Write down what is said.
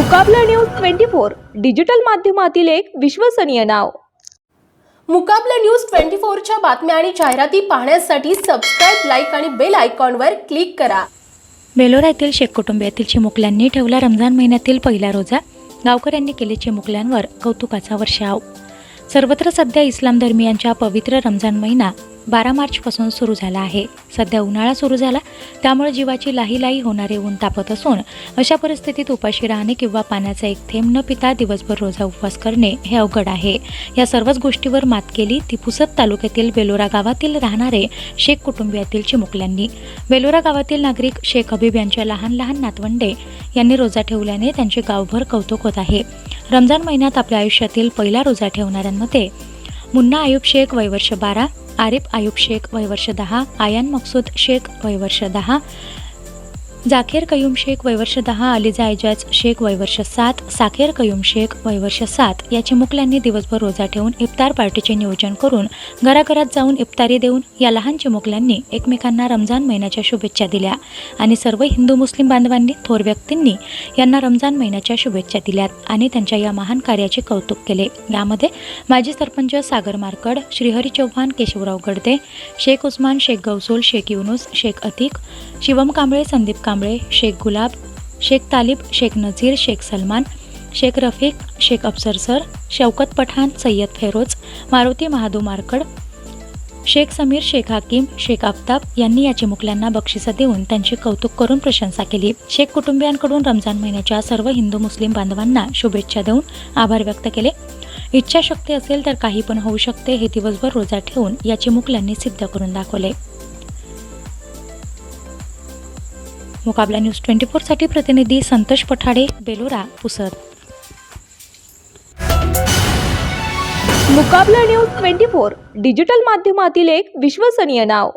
मुकाबला news twenty four digital माध्यमातील एक विश्वसनीय नाव. मुकाबला न्यूज ट्वेंटी फोरच्या बातम्या आणि जाहिराती पाहण्यासाठी सबस्क्राईब लाईक आणि बेल आयकॉनवर क्लिक करा. बेलोरा येथील शेख कुटुंबियातील चिमुकल्यांनी ठेवला रमजान महिन्यातील पहिला रोजा. गावकऱ्यांनी केले चिमुकल्यांवर कौतुकाचा वर्षाव. सर्वत्र सध्या इस्लाम धर्मियांच्या पवित्र रमजान महिना बारा मार्चपासून सुरू झाला आहे. सध्या उन्हाळा सुरू झाला त्यामुळे जीवाची लाही लाही होणारे ऊन तापत असून अशा परिस्थितीत उपाशी राहणे किंवा पाण्याचा एक थेंब न पिता दिवसभर रोजा उपवास करणे हे अवघड आहे. या सर्वच गोष्टीवर मात केली ती पुसद तालुक्यातील बेलोरा गावातील राहणारे शेख कुटुंबियातील चिमुकल्यांनी. बेलोरा गावातील नागरिक शेख हबीब यांच्या लहान लहान नातवंडे यांनी रोजा ठेवल्याने त्यांचे गावभर कौतुक होत आहे. रमजान महिन्यात आपल्या आयुष्यातील पहिला रोजा ठेवणाऱ्यांमध्ये मुन्ना आयुब शेख वयवर्ष बारा आरिफ आयुब शेख वयवर्ष दहा आयान मकसूद शेख वयवर्ष दहा जाखेर कयूम शेख वयवर्ष दहा अलिजायजाज शेख वयवर्ष सात साखेर कयूम शेख वयवर्ष सात या चिमुकल्यांनी दिवसभर रोजा ठेवून इफ्तार पार्टीचे नियोजन करून घराघरात जाऊन इफ्तारी देऊन या लहान चिमुकल्यांनी एकमेकांना रमजान महिन्याच्या शुभेच्छा दिल्या. आणि सर्व हिंदू मुस्लिम बांधवांनी थोर व्यक्तींनी यांना रमजान महिन्याच्या शुभेच्छा दिल्यात आणि त्यांच्या या महान कार्याचे कौतुक केले. यामध्ये माजी सरपंच सागर मारकड श्रीहरी चौहान केशवराव गडदे शेख उस्मान शेख गौसोल शेख युनुस शेख अतिक शिवम कांबळे संदीप कांबळे शेख गुलाब शेख तालिब शेख नझीर शेख सलमान शेख रफीक शेख अफसर सर शौकत पठाण सय्यद फेरोज मारुती महादू मारकड शेख समीर शेख हाकीम शेख आफताब यांनी या चिमुकल्यांना बक्षिसं देऊन त्यांचे कौतुक करून प्रशंसा केली. शेख कुटुंबियांकडून रमजान महिन्याच्या सर्व हिंदू मुस्लिम बांधवांना शुभेच्छा देऊन आभार व्यक्त केले. इच्छाशक्ती असेल तर काही पण होऊ शकते हे दिवसभर रोजा ठेवून या चिमुकल्यांनी सिद्ध करून दाखवले. मुकाबला न्यूज ट्वेंटी फोरसाठी प्रतिनिधी संतोष पठाडे बेलोरा पुसद. मुकाबला न्यूज ट्वेंटी फोर डिजिटल माध्यमातील एक विश्वसनीय नाव.